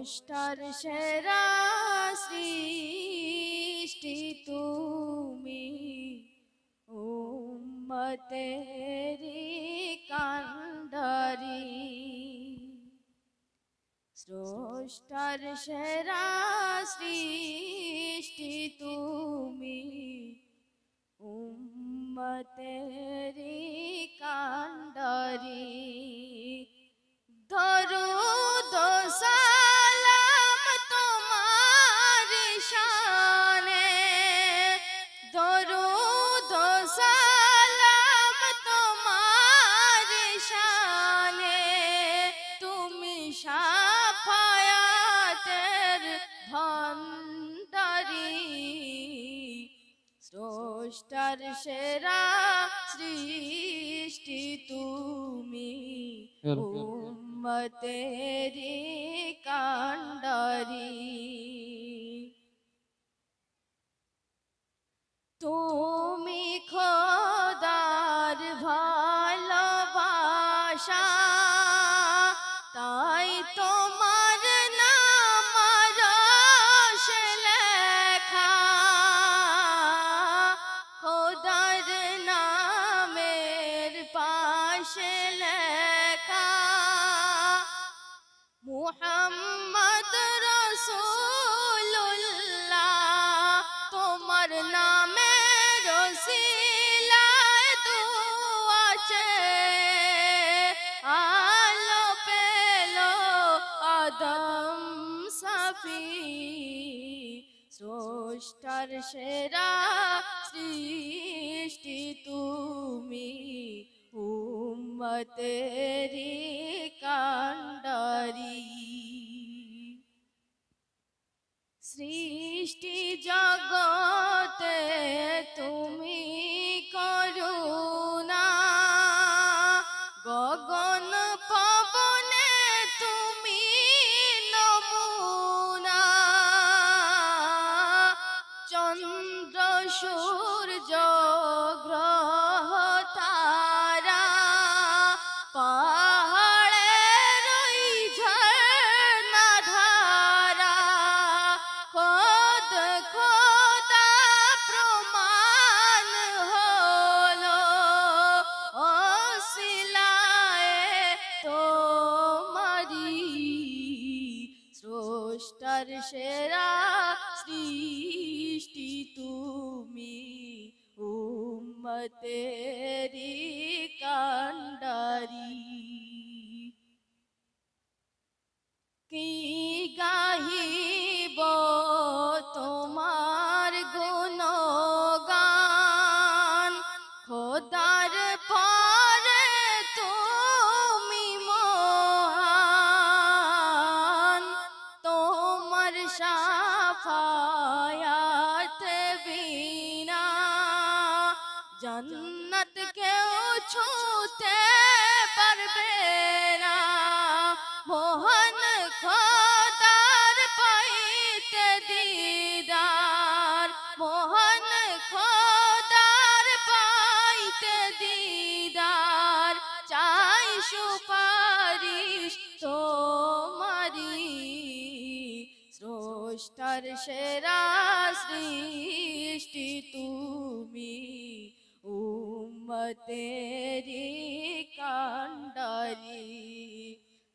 স্রষ্টার সেরা সৃষ্টি তুমি। উম্মতেরি কান্ডারি স্রষ্টার সেরা সৃষ্টি তুমি। উম্মতেরি স্রষ্টার সেরা সৃষ্টি তুমি। উম্মতেরি কাণ্ডারি। তুমি সাফি স্রষ্টার সেরা সৃষ্টি তুমি। উম্মতেরি কান্ডারি সৃষ্টি জগতে তুমি স্রষ্টার সেরা সৃষ্টি তুমি উম্মতেরি কান্ডারি জন্নত কেউ ছুতে পারবে না। মোহন খোদার পাইতে দিদার। মোহন খোদার পাইতে দিদার। চাই সুপারিশ তোমারি স্রষ্টার সেরা সৃষ্টি। উম্মতেরি কান্ডারি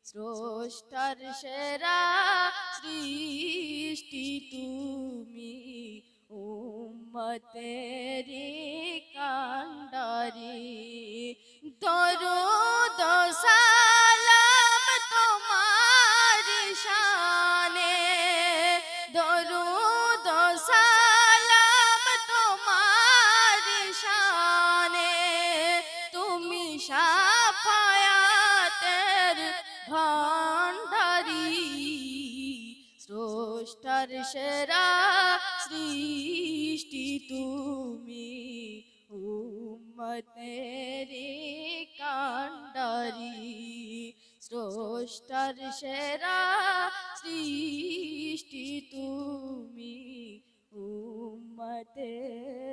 স্রষ্টার সেরা সৃষ্টি তুমি উম্মতেরি কান্ডারি ভান্ডারি স্রষ্টার সেরা সৃষ্টি তুমি। উম্মতেরি কান্ডারি স্রষ্টার সেরা সৃষ্টি তুমি। উম্মতেরি